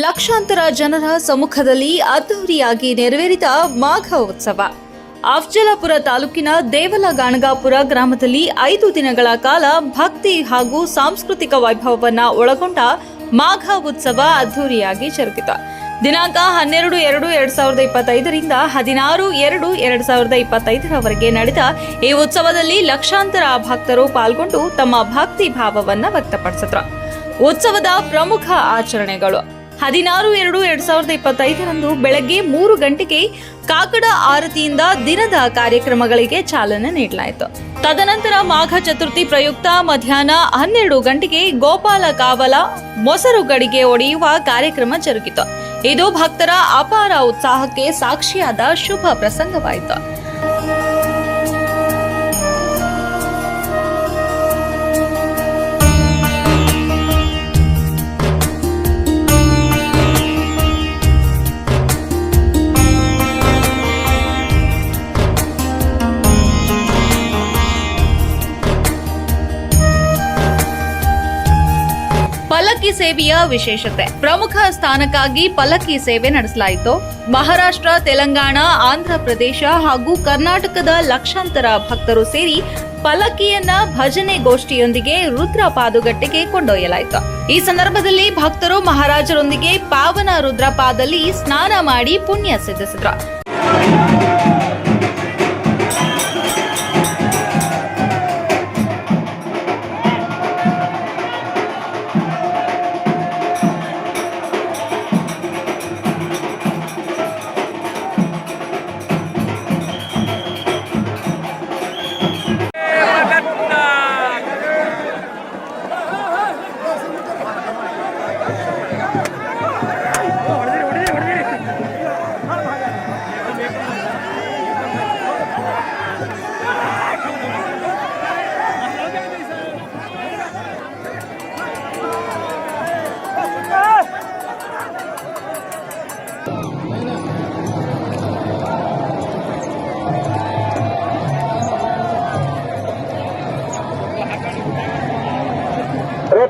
ಲಕ್ಷಾಂತರ ಜನರ ಸಮ್ಮುಖದಲ್ಲಿ ಅದ್ದೂರಿಯಾಗಿ ನೆರವೇರಿದ ಮಾಘ ಉತ್ಸವ ಅಫ್ಜಲಾಪುರ ತಾಲೂಕಿನ ದೇವಲ ಗಾಣಗಾಪುರ ಗ್ರಾಮದಲ್ಲಿ ಐದು ದಿನಗಳ ಕಾಲ ಭಕ್ತಿ ಹಾಗೂ ಸಾಂಸ್ಕೃತಿಕ ವೈಭವವನ್ನ ಒಳಗೊಂಡ ಮಾಘ ಉತ್ಸವ ಅದ್ದೂರಿಯಾಗಿ ಜರುಗಿತು. ದಿನಾಂಕ ಹನ್ನೆರಡು ಎರಡು ಎರಡ್ ಸಾವಿರದ ಇಪ್ಪತ್ತೈದರಿಂದ ಹದಿನಾರು ಎರಡು ಎರಡ್ ಸಾವಿರದ ಇಪ್ಪತ್ತೈದರವರೆಗೆ ನಡೆದ ಈ ಉತ್ಸವದಲ್ಲಿ ಲಕ್ಷಾಂತರ ಭಕ್ತರು ಪಾಲ್ಗೊಂಡು ತಮ್ಮ ಭಕ್ತಿ ಭಾವವನ್ನ ವ್ಯಕ್ತಪಡಿಸಿದ್ರು. ಉತ್ಸವದ ಪ್ರಮುಖ ಆಚರಣೆಗಳು ಹದಿನಾರು ಎರಡು ಎರಡ್ ಸಾವಿರದ ಇಪ್ಪತ್ತೈದರಂದು ಬೆಳಗ್ಗೆ ಮೂರು ಗಂಟೆಗೆ ಕಾಕಡ ಆರತಿಯಿಂದ ದಿನದ ಕಾರ್ಯಕ್ರಮಗಳಿಗೆ ಚಾಲನೆ ನೀಡಲಾಯಿತು. ತದನಂತರ ಮಾಘ ಚತುರ್ಥಿ ಪ್ರಯುಕ್ತ ಮಧ್ಯಾಹ್ನ ಹನ್ನೆರಡು ಗಂಟೆಗೆ ಗೋಪಾಲ ಕಾವಲ ಮೊಸರು ಗಡಿಗೆ ಒಡೆಯುವ ಕಾರ್ಯಕ್ರಮ ಜರುಗಿತು. ಇದು ಭಕ್ತರ ಅಪಾರ ಉತ್ಸಾಹಕ್ಕೆ ಸಾಕ್ಷಿಯಾದ ಶುಭ ಪ್ರಸಂಗವಾಯಿತು. ಸೇವೆಯ ವಿಶೇಷತೆ. ಪ್ರಮುಖ ಸ್ಥಾನಕ್ಕಾಗಿ ಪಲ್ಲಕ್ಕಿ ಸೇವೆ ನಡೆಸಲಾಯಿತು. ಮಹಾರಾಷ್ಟ್ರ, ತೆಲಂಗಾಣ, ಆಂಧ್ರ ಪ್ರದೇಶ ಹಾಗೂ ಕರ್ನಾಟಕದ ಲಕ್ಷಾಂತರ ಭಕ್ತರು ಸೇರಿ ಪಲ್ಲಕ್ಕಿಯನ್ನ ಭಜನೆ ಗೋಷ್ಠಿಯೊಂದಿಗೆ ರುದ್ರ ಪಾದುಗಟ್ಟೆಗೆ ಕೊಂಡೊಯ್ಯಲಾಯಿತು. ಈ ಸಂದರ್ಭದಲ್ಲಿ ಭಕ್ತರು ಮಹಾರಾಜರೊಂದಿಗೆ ಪಾವನ ರುದ್ರಪಾದಲ್ಲಿ ಸ್ನಾನ ಮಾಡಿ ಪುಣ್ಯ ಸಿದ್ಧಿಸಿದ್ರು.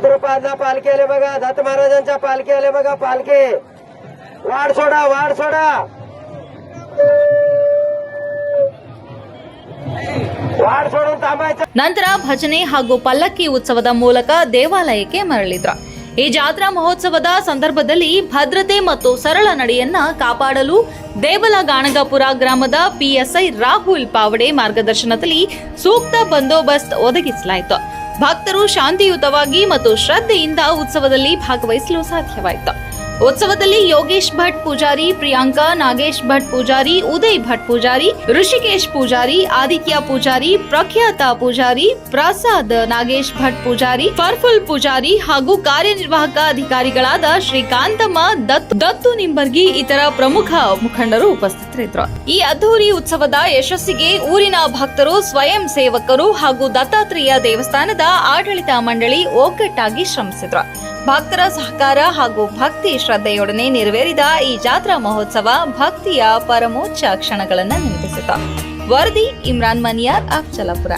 रुद्रपादला पालखी आले बघा दत्त महाराजांच्या पालखी आले बघा पालखी वाढ सोडा वाढ सोडा वाढ सोडून थांबायचं ನಂತರ ಭಜನೆ ಹಾಗೂ ಪಲ್ಲಕ್ಕಿ ಉತ್ಸವದ ಮೂಲಕ ದೇವಾಲಯಕ್ಕೆ ಮರಳಿದ್ರು ಈ ಜಾತ್ರಾ ಮಹೋತ್ಸವದ ಸಂದರ್ಭದಲ್ಲಿ ಭದ್ರತೆ ಮತ್ತು ಸರಳ ನಡೆಯನ್ನ ಕಾಪಾಡಲು ದೇವಲ ಗಾಣಗಾಪುರ ಗ್ರಾಮದ ಪಿಎಸ್ಐ ರಾಹುಲ್ ಪಾವಡೆ ಮಾರ್ಗದರ್ಶನದಲ್ಲಿ ಸೂಕ್ತ ಬಂದೋಬಸ್ತ್ ಒದಗಿಸಲಾಯಿತು ಭಕ್ತರು ಶಾಂತಿಯುತವಾಗಿ ಮತ್ತು ಶ್ರದ್ಧೆಯಿಂದ ಉತ್ಸವದಲ್ಲಿ ಭಾಗವಹಿಸಲು ಸಾಧ್ಯವಾಯಿತು. ಉತ್ಸವದಲ್ಲಿ ಯೋಗೇಶ್ ಭಟ್ ಪೂಜಾರಿ, ಪ್ರಿಯಾಂಕಾ ನಾಗೇಶ್ ಭಟ್ ಪೂಜಾರಿ, ಉದಯ್ ಭಟ್ ಪೂಜಾರಿ, ಋಷಿಕೇಶ್ ಪೂಜಾರಿ, ಆದಿತ್ಯ ಪೂಜಾರಿ, ಪ್ರಖ್ಯಾತ ಪೂಜಾರಿ, ಪ್ರಸಾದ್ ನಾಗೇಶ್ ಭಟ್ ಪೂಜಾರಿ, ಪರ್ಫುಲ್ ಪೂಜಾರಿ ಹಾಗೂ ಕಾರ್ಯನಿರ್ವಾಹಕ ಅಧಿಕಾರಿಗಳಾದ ಶ್ರೀಕಾಂತಮ್ಮ, ದತ್ ದತ್ತು ನಿಂಬರ್ಗಿ ಇತರ ಪ್ರಮುಖ ಮುಖಂಡರು ಉಪಸ್ಥಿತರಿದ್ದರು. ಈ ಅದ್ದೂರಿ ಉತ್ಸವದ ಯಶಸ್ಸಿಗೆ ಊರಿನ ಭಕ್ತರು, ಸ್ವಯಂ ಸೇವಕರು ಹಾಗೂ ದತ್ತಾತ್ರೇಯ ದೇವಸ್ಥಾನದ ಆಡಳಿತ ಮಂಡಳಿ ಒಗ್ಗಟ್ಟಾಗಿ ಶ್ರಮಿಸಿದ್ರು. ಭಕ್ತರ ಸಹಕಾರ ಹಾಗೂ ಭಕ್ತಿ ಶ್ರದ್ಧೆಯೊಡನೆ ನೆರವೇರಿದ ಈ ಜಾತ್ರಾ ಮಹೋತ್ಸವ ಭಕ್ತಿಯ ಪರಮೋಚ್ಚ ಕ್ಷಣಗಳನ್ನು ನೆನಪಿಸಿತು ವರದಿ ಇಮ್ರಾನ್ ಮನಿಯಾರ್, ಅಫ್ಜಲಪುರ.